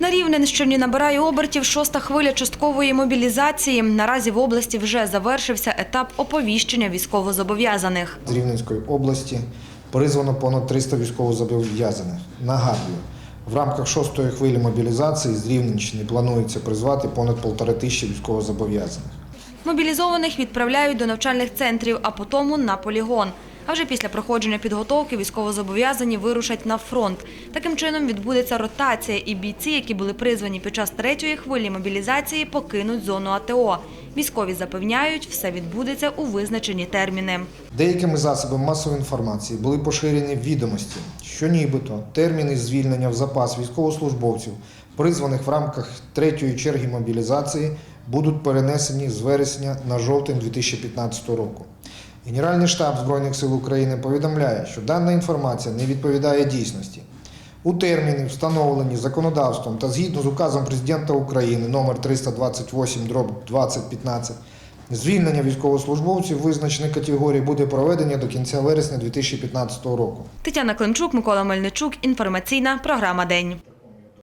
На Рівненщині набирає обертів шоста хвиля часткової мобілізації. Наразі в області вже завершився етап оповіщення військовозобов'язаних. З Рівненської області призвано понад 300 військовозобов'язаних. Нагадую, в рамках шостої хвилі мобілізації з Рівненщини планується призвати понад полтори тисячі військовозобов'язаних. Мобілізованих відправляють до навчальних центрів, а потім на полігон. А вже після проходження підготовки військовозобов'язані вирушать на фронт. Таким чином відбудеться ротація, і бійці, які були призвані під час третьої хвилі мобілізації, покинуть зону АТО. Військові запевняють, все відбудеться у визначені терміни. Деякими засобами масової інформації були поширені відомості, що нібито терміни звільнення в запас військовослужбовців, призваних в рамках третьої черги мобілізації, будуть перенесені з вересня на жовтень 2015 року. Генеральний штаб Збройних сил України повідомляє, що дана інформація не відповідає дійсності. У терміни, встановлені законодавством та згідно з указом президента України номер 328 дроб 2015, звільнення військовослужбовців визначених категорій буде проведення до кінця вересня 2015 року. Тетяна Климчук, Микола Мельничук. Інформаційна програма День.